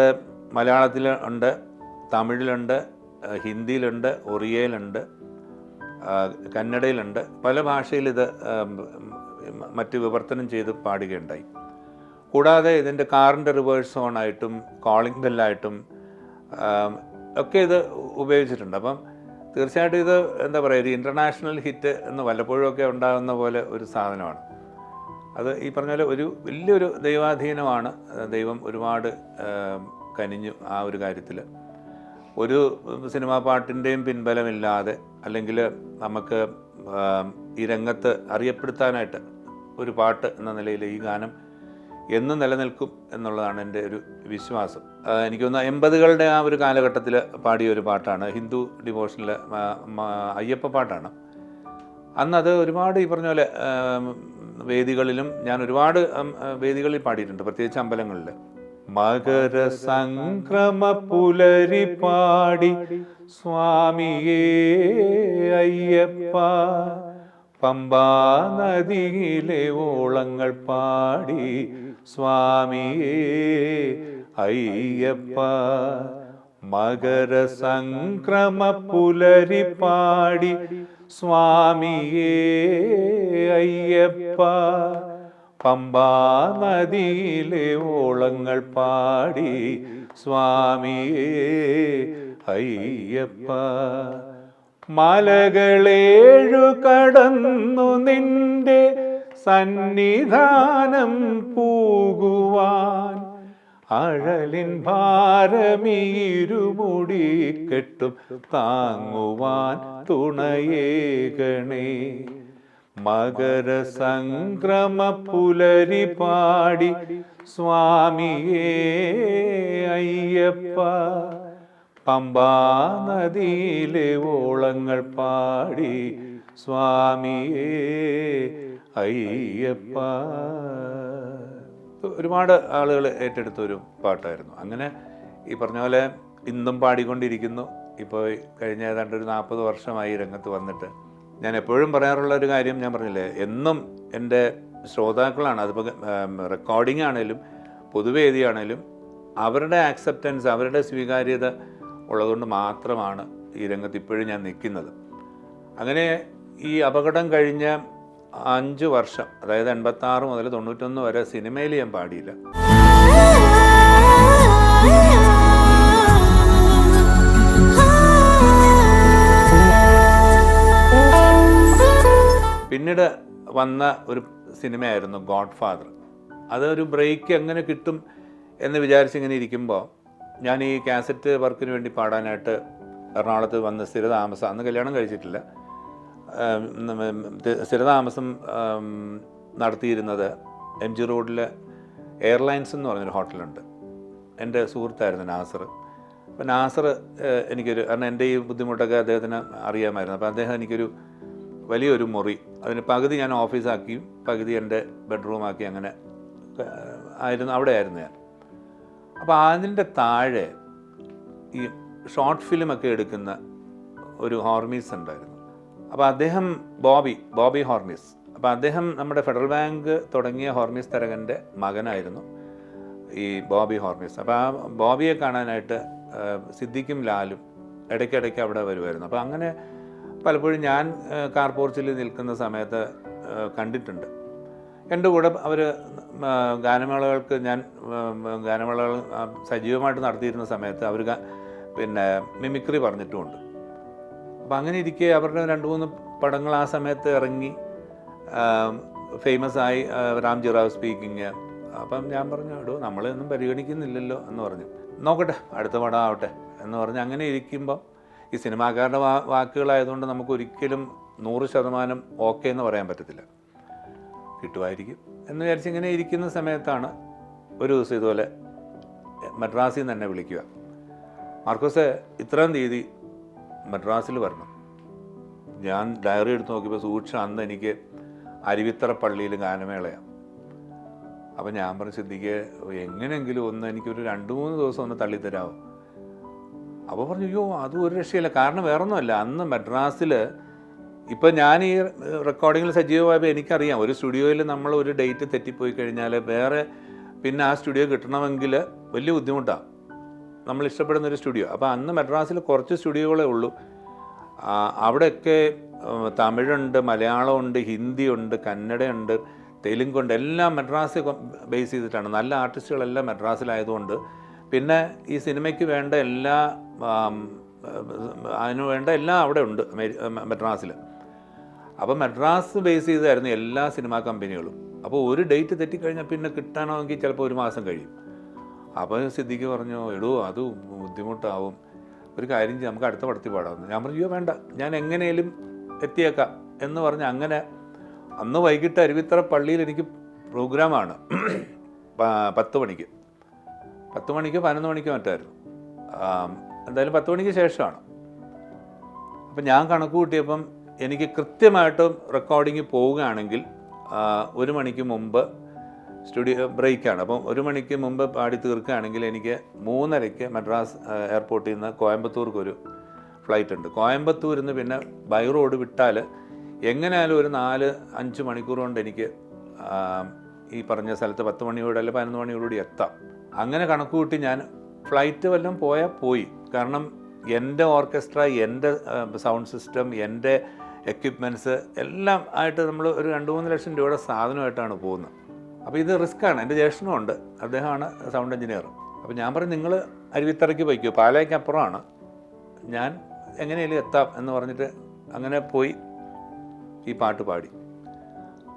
S1: മലയാളത്തിലുണ്ട് തമിഴിലുണ്ട് ഹിന്ദിയിലുണ്ട് ഒറിയയിലുണ്ട് കന്നഡയിലുണ്ട്. പല ഭാഷയിൽ ഇത് മറ്റ് വിവർത്തനം ചെയ്ത് പാടുകയുണ്ടായി. കൂടാതെ ഇതിന്റെ കാറിന്റെ റിവേഴ്സ് ഓണായിട്ടും കോളിംഗ് ബെല്ലായിട്ടും ഒക്കെ ഇത് ഉപയോഗിച്ചിട്ടുണ്ട്. അപ്പം തീർച്ചയായിട്ടും ഇത് എന്താ പറയുക ഒരു ഇന്റർനാഷണൽ ഹിറ്റ് എന്ന് വല്ലപ്പോഴുമൊക്കെ ഉണ്ടാകുന്ന പോലെ ഒരു സാധനമാണ്. അത് ഈ പറഞ്ഞ പോലെ ഒരു വലിയൊരു ദൈവാധീനമാണ് ദൈവം ഒരുപാട് കനിഞ്ഞു ആ ഒരു കാര്യത്തിൽ. ഒരു സിനിമാ പാട്ടിന്റെയും പിൻബലമില്ലാതെ അല്ലെങ്കിൽ നമുക്ക് ഈ രംഗത്ത് അറിയപ്പെടുത്താനായിട്ട് ഒരു പാട്ട് എന്ന നിലയിൽ ഈ ഗാനം എന്നും നിലനിൽക്കും എന്നുള്ളതാണ് എന്റെ ഒരു വിശ്വാസം. എനിക്ക് തോന്നുന്നു എൺപതുകളുടെ ആ ഒരു കാലഘട്ടത്തിൽ പാടിയ ഒരു പാട്ടാണ്. ഹിന്ദു ഡിവോഷനിലെ അയ്യപ്പ പാട്ടാണ്. അന്ന് അത് ഒരുപാട് ഈ പറഞ്ഞ പോലെ വേദികളിലും ഞാൻ ഒരുപാട് വേദികളിൽ പാടിയിട്ടുണ്ട് പ്രത്യേകിച്ച് അമ്പലങ്ങളിൽ മകര സംക്രമ പുലരി പാടി സ്വാമിയേ അയ്യപ്പ. പമ്പാ നദിയിലെ ഓളങ്ങൾ പാടി സ്വാമിയേ അയ്യപ്പ. മകര സംക്രമ പുലരി പാടി സ്വാമിയേ അയ്യപ്പ. പമ്പാ നദിയിലെ ഓളങ്ങൾ പാടി സ്വാമിയേ അയ്യപ്പ മലകളേഴു കടന്നു നിന്റെ സന്നിധാനം പൂകുവാൻ. അഴലിൻ ഭാരമീരുമുടി കെട്ടും താങ്ങുവാൻ തുണയേകണേ മകര സംക്രമ പുലരി പാടി സ്വാമിയേ അയ്യപ്പ. പമ്പാ നദിയിലെ ഓളങ്ങൾ പാടി സ്വാമിയേ അയ്യപ്പ. ഒരുപാട് ആളുകൾ ഏറ്റെടുത്ത ഒരു പാട്ടായിരുന്നു. അങ്ങനെ ഈ പറഞ്ഞ പോലെ ഇന്നും പാടിക്കൊണ്ടിരിക്കുന്നു. ഇപ്പോൾ കഴിഞ്ഞ ഏതാണ്ട് ഒരു നാൽപ്പത് വർഷമായി രംഗത്ത് വന്നിട്ട് ഞാൻ എപ്പോഴും പറയാറുള്ള ഒരു കാര്യം ഞാൻ പറഞ്ഞില്ലേ എന്നും എന്റെ ശ്രോതാക്കളാണ് അതിപ്പോൾ റെക്കോർഡിംഗ് ആണേലും പൊതുവേദിയാണേലും അവരുടെ ആക്സെപ്റ്റൻസ് അവരുടെ സ്വീകാര്യത ഉള്ളതുകൊണ്ട് മാത്രമാണ് ഈ രംഗത്ത് ഇപ്പോഴും ഞാൻ നിൽക്കുന്നത്. അങ്ങനെ ഈ അപകടം കഴിഞ്ഞ അഞ്ച് വർഷം അതായത് എൺപത്താറ് മുതൽ തൊണ്ണൂറ്റൊന്ന് വരെ സിനിമയിൽ ഞാൻ പാടിയില്ല. പിന്നീട് വന്ന ഒരു സിനിമയായിരുന്നു ഗോഡ് ഫാദർ അതൊരു ബ്രേക്ക് എങ്ങനെ കിട്ടും എന്ന് വിചാരിച്ചിങ്ങനെ ഇരിക്കുമ്പോൾ ഞാൻ ഈ കാസറ്റ് വർക്കിന് വേണ്ടി പാടാനായിട്ട് എറണാകുളത്ത് വന്ന് സ്ഥിരതാമസം അന്ന് കല്യാണം കഴിച്ചിട്ടില്ല. സ്ഥിരതാമസം നടത്തിയിരുന്നത് എം ജി റോഡിലെ എയർലൈൻസ് എന്ന് പറഞ്ഞൊരു ഹോട്ടലുണ്ട്. എന്റെ സുഹൃത്തായിരുന്നു നാസർ. അപ്പം നാസർ എനിക്കൊരു കാരണം എന്റെ ഈ ബുദ്ധിമുട്ടൊക്കെ അദ്ദേഹത്തിന് അറിയാമായിരുന്നു. അപ്പോൾ അദ്ദേഹം എനിക്കൊരു വലിയൊരു മുറി. അതിന് പകുതി ഞാൻ ഓഫീസാക്കിയും പകുതി എന്റെ ബെഡ്റൂമാക്കി അങ്ങനെ ആയിരുന്നു അവിടെ ആയിരുന്നു ഞാൻ. അപ്പോൾ അതിന്റെ താഴെ ഈ ഷോർട്ട് ഫിലിമൊക്കെ എടുക്കുന്ന ഒരു ഹോർമീസ് ഉണ്ടായിരുന്നു. അപ്പോൾ അദ്ദേഹം ബോബി ബോബി ഹോർമീസ്. അപ്പോൾ അദ്ദേഹം നമ്മുടെ ഫെഡറൽ ബാങ്ക് തുടങ്ങിയ ഹോർമീസ് തരകന്റെ മകനായിരുന്നു ഈ ബോബി ഹോർമീസ്. അപ്പോൾ ആ ബോബിയെ കാണാനായിട്ട് സിദ്ദിഖും ലാലും ഇടയ്ക്കിടയ്ക്ക് അവിടെ വരുമായിരുന്നു. അപ്പോൾ അങ്ങനെ പലപ്പോഴും ഞാൻ കാർ പോർച്ചിൽ നിൽക്കുന്ന സമയത്ത് കണ്ടിട്ടുണ്ട്. എന്റെ കൂടെ അവർ ഗാനമേളകൾക്ക് ഞാൻ ഗാനമേളകൾ സജീവമായിട്ട് നടത്തിയിരുന്ന സമയത്ത് അവർ പിന്നെ മിമിക്രി പറഞ്ഞിട്ടുമുണ്ട്. അപ്പം അങ്ങനെ ഇരിക്കെ അവരുടെ രണ്ട് മൂന്ന് പടങ്ങൾ ആ സമയത്ത് ഇറങ്ങി ഫേമസ് ആയി റാം ജിറാവ് റാവ് സ്പീക്കിങ്. അപ്പം ഞാൻ പറഞ്ഞു എടോ നമ്മളെയൊന്നും പരിഗണിക്കുന്നില്ലല്ലോ എന്ന് പറഞ്ഞു. നോക്കട്ടെ അടുത്ത പടം ആവട്ടെ എന്ന് പറഞ്ഞ് അങ്ങനെ ഇരിക്കുമ്പോൾ ഈ സിനിമാക്കാരുടെ വാ വാക്കുകളായതുകൊണ്ട് നമുക്ക് ഒരിക്കലും നൂറ് ശതമാനം ഓക്കെ എന്ന് പറയാൻ പറ്റത്തില്ല. കിട്ടുമായിരിക്കും എന്ന് വിചാരിച്ച് ഇങ്ങനെ ഇരിക്കുന്ന സമയത്താണ് ഒരു ദിവസം ഇതുപോലെ മദ്രാസിൽ നിന്ന് തന്നെ വിളിക്കുക. മാർക്കോസ് ഇത്രയും തീയതി മദ്രാസിൽ വരണം. ഞാൻ ഡയറി എടുത്ത് നോക്കിയപ്പോൾ സൂക്ഷ അന്ന് എനിക്ക് അരുവിത്തറ പള്ളിയിൽ ഗാനമേളയാണ്. അപ്പം ഞാൻ പറഞ്ഞു സിദ്ധിക്ക് എങ്ങനെയെങ്കിലും ഒന്ന് എനിക്കൊരു രണ്ട് മൂന്ന് ദിവസം ഒന്ന് തള്ളിത്തരാമോ അപ്പോൾ പറഞ്ഞു അയ്യോ അത് ഒരു രക്ഷയില്ല. കാരണം വേറൊന്നുമല്ല. അന്ന് മദ്രാസിൽ ഇപ്പം ഞാൻ ഈ റെക്കോർഡിങ്ങിൽ സജീവമായപ്പോൾ എനിക്കറിയാം. ഒരു സ്റ്റുഡിയോയിൽ നമ്മൾ ഒരു ഡേറ്റ് തെറ്റിപ്പോയി കഴിഞ്ഞാൽ വേറെ പിന്നെ ആ സ്റ്റുഡിയോ കിട്ടണമെങ്കിൽ വലിയ ബുദ്ധിമുട്ടാണ് നമ്മൾ ഇഷ്ടപ്പെടുന്ന ഒരു സ്റ്റുഡിയോ. അപ്പോൾ അന്ന് മദ്രാസിൽ കുറച്ച് സ്റ്റുഡിയോകളേ ഉള്ളൂ. അവിടെയൊക്കെ തമിഴുണ്ട് മലയാളമുണ്ട് ഹിന്ദിയുണ്ട് കന്നഡയുണ്ട് തെലുങ്കുണ്ട്. എല്ലാം മദ്രാസ് ബേസ് ചെയ്തിട്ടാണ്. നല്ല ആർട്ടിസ്റ്റുകളെല്ലാം മദ്രാസിലായതുകൊണ്ട്. പിന്നെ ഈ സിനിമയ്ക്ക് വേണ്ട എല്ലാ അതിന് വേണ്ട എല്ലാം അവിടെ ഉണ്ട് മെഡ്രാസിൽ അപ്പോൾ മദ്രാസ് ബേസ് ചെയ്തായിരുന്നു എല്ലാ സിനിമാ കമ്പനികളും അപ്പോൾ ഒരു ഡേറ്റ് തെറ്റിക്കഴിഞ്ഞാൽ പിന്നെ കിട്ടാനാണെങ്കിൽ ചിലപ്പോൾ ഒരു മാസം കഴിയും. അപ്പോൾ സിദ്ധിക്ക് പറഞ്ഞു എടോ അത് ബുദ്ധിമുട്ടാവും. ഒരു കാര്യം ചെയ്യാം നമുക്ക് അടുത്ത പടത്തിൽ പാടാമെന്ന് ഞാൻ പറഞ്ഞു അയ്യോ വേണ്ട. ഞാൻ എങ്ങനെയും എത്തിയേക്കാം. എന്ന് പറഞ്ഞ് അങ്ങനെ അന്ന് വൈകിട്ട് അരുവിത്തറ പള്ളിയിൽ എനിക്ക് പ്രോഗ്രാമാണ് പത്ത് മണിക്ക്. പത്ത് മണിക്ക് പതിനൊന്ന് മണിക്ക് മറ്റായിരുന്നു. എന്തായാലും പത്ത് മണിക്ക് ശേഷമാണ്. അപ്പം ഞാൻ കണക്ക് കൂട്ടിയപ്പം എനിക്ക് കൃത്യമായിട്ടും റെക്കോർഡിങ് പോവുകയാണെങ്കിൽ ഒരു മണിക്ക് മുമ്പ് സ്റ്റുഡിയോ ബ്രേക്കാണ് അപ്പം ഒരു മണിക്ക് മുമ്പ് പാടി തീർക്കുകയാണെങ്കിൽ എനിക്ക് മൂന്നരയ്ക്ക് മദ്രാസ് എയർപോർട്ടിൽ നിന്ന് കോയമ്പത്തൂർക്കൊരു ഫ്ലൈറ്റ് ഉണ്ട്. കോയമ്പത്തൂരിൽ നിന്ന് പിന്നെ ബൈ റോഡ് വിട്ടാൽ എങ്ങനെയായാലും ഒരു നാല് അഞ്ച് മണിക്കൂർ കൊണ്ട് എനിക്ക് ഈ പറഞ്ഞ സ്ഥലത്ത് പത്ത് മണിയോടെ അല്ലെങ്കിൽ പതിനൊന്ന് മണിയോടുകൂടി എത്താം. അങ്ങനെ കണക്ക് കൂട്ടി ഞാൻ ഫ്ലൈറ്റ് വല്ലതും പോയാൽ പോയി. കാരണം എന്റെ ഓർക്കസ്ട്ര എന്റെ സൗണ്ട് സിസ്റ്റം എന്റെ എക്യുപ്മെന്റ്സ് എല്ലാം ആയിട്ട് നമ്മൾ ഒരു രണ്ട് മൂന്ന് ലക്ഷം രൂപയുടെ സാധനമായിട്ടാണ് പോകുന്നത്. അപ്പോൾ ഇത് റിസ്ക്കാണ്. എന്റെ ജ്യേഷ്ഠനും ഉണ്ട്. അദ്ദേഹമാണ് സൗണ്ട് എഞ്ചിനീയർ അപ്പോൾ ഞാൻ പറഞ്ഞു നിങ്ങൾ അരുവിത്തറയ്ക്ക് പോയിക്കോ. പാലയ്ക്ക് അപ്പുറമാണ്. ഞാൻ എങ്ങനെയെങ്കിലും എത്താം എന്ന് പറഞ്ഞിട്ട് അങ്ങനെ പോയി ഈ പാട്ട് പാടി.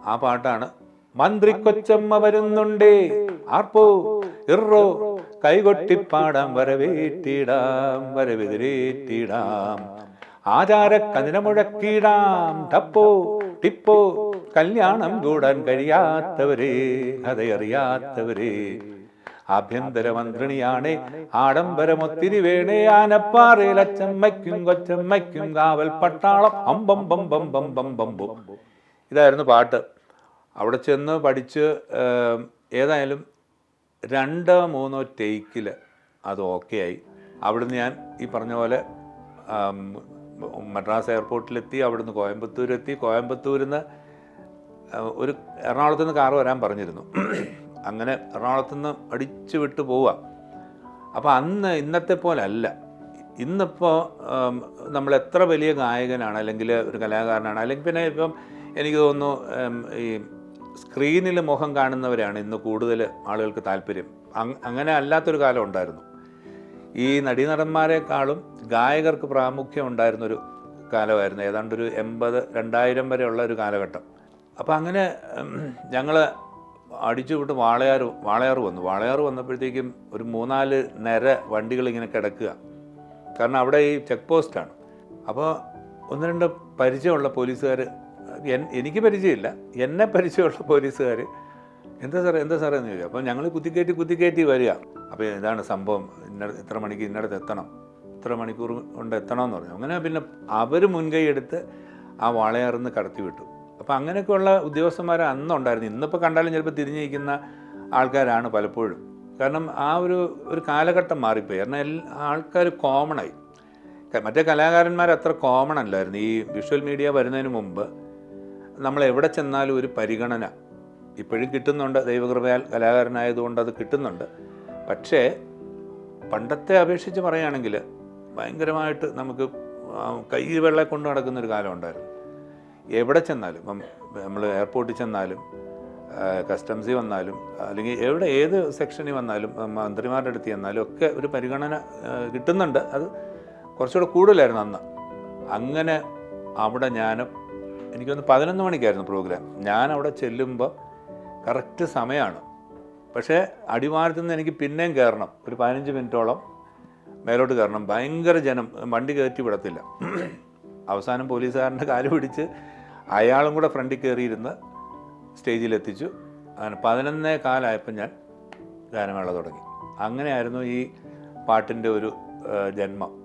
S1: ആ പാട്ടാണ് മന്ത്രി കൊച്ചമ്മ വരുന്നുണ്ടേ. ആർപ്പോ ഇറോ കൈകൊട്ടിപ്പാടാം വരവേറ്റിടാം വരവെതിരേറ്റിടാം. ആചാര കതിന മുഴക്കിടാം. ടപ്പോ ടിപ്പോ കല്യാണം കൂടാൻ കഴിയാത്തവരെ കഥയറിയാത്തവരെ. ആഭ്യന്തര ആഭ്യന്തരമന്ത്രിണിയാണേ ആഡംബരമൊത്തിരി വേണേ ആനപ്പാറയിൽ അച്ചമ്മയ്ക്കും കൊച്ചമ്മയ്ക്കും കാവൽ പട്ടാളം. അമ്പം ബം ബം ബം ബം ബം ബം ഇതായിരുന്നു പാട്ട്. അവിടെ ചെന്ന് പഠിച്ച് ഏതായാലും രണ്ടോ മൂന്നോ ടേക്കിൽ അത് ഓക്കെ ആയി. അവിടുന്ന് ഞാൻ ഈ പറഞ്ഞ പോലെ മദ്രാസ് എയർപോർട്ടിലെത്തി അവിടുന്ന് കോയമ്പത്തൂരെത്തി. കോയമ്പത്തൂരിൽ നിന്ന് ഒരു എറണാകുളത്തു നിന്ന് കാറ് വരാൻ പറഞ്ഞിരുന്നു. അങ്ങനെ എറണാകുളത്തു നിന്ന് അടിച്ചു വിട്ട് പോവുക അപ്പോൾ അന്ന് ഇന്നത്തെ പോലെ അല്ല. ഇന്നിപ്പോൾ നമ്മൾ എത്ര വലിയ ഗായകനാണ് അല്ലെങ്കിൽ ഒരു കലാകാരനാണ് അല്ലെങ്കിൽ പിന്നെ ഇപ്പം എനിക്ക് തോന്നുന്നു ഈ സ്ക്രീനിൽ മുഖം കാണുന്നവരാണ് ഇന്ന് കൂടുതൽ ആളുകൾക്ക് താല്പര്യം. അങ്ങനെ അല്ലാത്തൊരു കാലം ഉണ്ടായിരുന്നു. ഈ നടീനടന്മാരെക്കാളും ഗായകർക്ക് പ്രാമുഖ്യം ഉണ്ടായിരുന്നൊരു കാലമായിരുന്നു. ഏതാണ്ട് ഒരു എൺപത് രണ്ടായിരം വരെയുള്ള ഒരു കാലഘട്ടം. അപ്പോൾ അങ്ങനെ ഞങ്ങൾ അടിച്ചു വിട്ട് വാളയാർ വാളയാർ വന്നു. വാളയാർ വന്നപ്പോഴത്തേക്കും ഒരു മൂന്നാൽ നിര വണ്ടികൾ ഇങ്ങനെ കിടക്കുക. കാരണം അവിടെ ഈ ചെക്ക് പോസ്റ്റാണ്. അപ്പോൾ ഒന്ന് രണ്ട് പരിചയമുള്ള പോലീസുകാർ എനിക്ക് പരിചയമില്ല. എന്നെ പരിചയമുള്ള പോലീസുകാർ എന്താ സാറേ എന്താ സാറേ എന്ന് ചോദിച്ചു അപ്പം ഞങ്ങൾ കുത്തിക്കയറ്റി കുത്തിക്കയറ്റി വരിക. അപ്പോൾ ഇതാണ് സംഭവം. ഇന്ന ഇത്ര മണിക്ക് ഇന്നടത്ത് എത്തണം. ഇത്ര മണിക്കൂർ കൊണ്ട് എത്തണമെന്ന് പറഞ്ഞു. അങ്ങനെ പിന്നെ അവർ മുൻകൈ എടുത്ത് ആ വാളയാറിന്ന് കടത്തി വിട്ടു. അപ്പോൾ അങ്ങനെയൊക്കെയുള്ള ഉദ്യോഗസ്ഥന്മാർ അന്നുണ്ടായിരുന്നു. ഇന്നിപ്പോൾ കണ്ടാലും ചിലപ്പോൾ തിരിഞ്ഞിരിക്കുന്ന ആൾക്കാരാണ് പലപ്പോഴും. കാരണം ആ ഒരു ഒരു കാലഘട്ടം മാറിപ്പോയി. കാരണം എല്ലാ ആൾക്കാർ കോമണായി മറ്റേ കലാകാരന്മാർ അത്ര കോമൺ അല്ലായിരുന്നു. ഈ വിഷ്വൽ മീഡിയ വരുന്നതിന് മുമ്പ് നമ്മൾ എവിടെ ചെന്നാലും ഒരു പരിഗണന ഇപ്പോഴും കിട്ടുന്നുണ്ട്. ദൈവകൃപയാൽ കലാകാരനായതുകൊണ്ട് അത് കിട്ടുന്നുണ്ട്. പക്ഷേ പണ്ടത്തെ അപേക്ഷിച്ച് പറയുകയാണെങ്കിൽ ഭയങ്കരമായിട്ട് നമുക്ക് കൈ വെള്ളം കൊണ്ട് നടക്കുന്ന ഒരു കാലം ഉണ്ടായിരുന്നു. എവിടെ ചെന്നാലും ഇപ്പം നമ്മൾ എയർപോർട്ടിൽ ചെന്നാലും കസ്റ്റംസിൽ വന്നാലും അല്ലെങ്കിൽ എവിടെ ഏത് സെക്ഷനിൽ വന്നാലും മന്ത്രിമാരുടെ അടുത്ത് ചെന്നാലും ഒക്കെ ഒരു പരിഗണന കിട്ടുന്നുണ്ട്. അത് കുറച്ചുകൂടെ കൂടുതലായിരുന്നു അന്ന്. അങ്ങനെ അവിടെ ഞാൻ എനിക്കൊന്ന് പതിനൊന്ന് മണിക്കായിരുന്നു പ്രോഗ്രാം ഞാൻ അവിടെ ചെല്ലുമ്പോൾ കറക്റ്റ് സമയമാണ് പക്ഷേ അടിവാരത്തു നിന്ന് എനിക്ക് പിന്നെയും കയറണം ഒരു പതിനഞ്ച് മിനിറ്റോളം മേലോട്ട് കയറണം ഭയങ്കര ജനം വണ്ടി കയറ്റി വിടത്തില്ല. അവസാനം പോലീസുകാരന്റെ കാൽ പിടിച്ച് അയാളും കൂടെ ഫ്രണ്ടിൽ കയറിയിരുന്ന് സ്റ്റേജിലെത്തിച്ചു. അങ്ങനെ പതിനൊന്നേ കാലമായപ്പോൾ ഞാൻ ഗാനമേള തുടങ്ങി. അങ്ങനെയായിരുന്നു ഈ പാട്ടിന്റെ ഒരു ജന്മം.